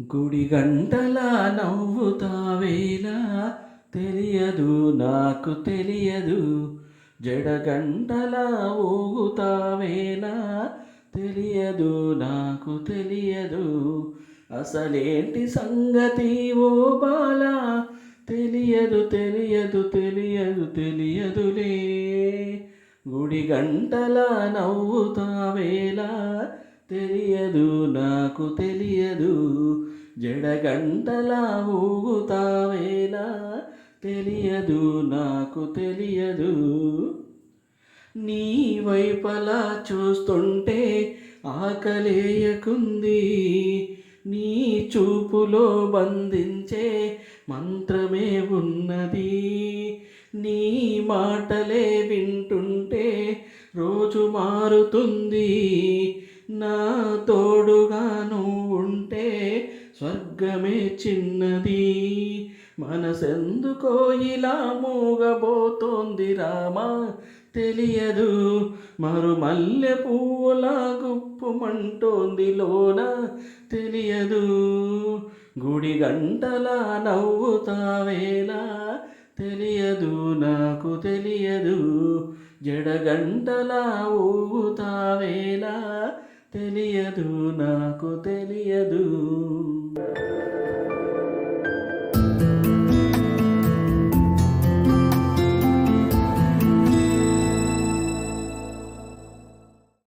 గుడి గంటల నవ్వుతావేలా తెలియదు నాకు తెలియదు. జడగంటల ఊగుతావేలా తెలియదు నాకు తెలియదు. అసలేంటి సంగతి ఓ బాల? తెలియదు తెలియదు తెలియదు తెలియదులే. గుడి గంటల నవ్వుతావేలా తెలియదు నాకు తెలియదు. జడగంటలా ఊగుతావేలా తెలియదు నాకు తెలియదు. నీ వైపలా చూస్తుంటే ఆకలేయకుంది. నీ చూపులో బంధించే మంత్రమే ఉన్నది. నీ మాటలే వింటుంటే రోజు మారుతుంది. స్వర్గమే చిన్నది. మనసెందుకో ఇలా మూగబోతోంది రామా? తెలియదు. మరు మల్లె పువ్వులా గుప్పుమంటోంది లోన? తెలియదు. గుడి గంటలా నవ్వుతావేలా తెలియదు. నాకు తెలియదు. జడగంటలా ఊగుతావేలా తెలియదు నాకు తెలియదు.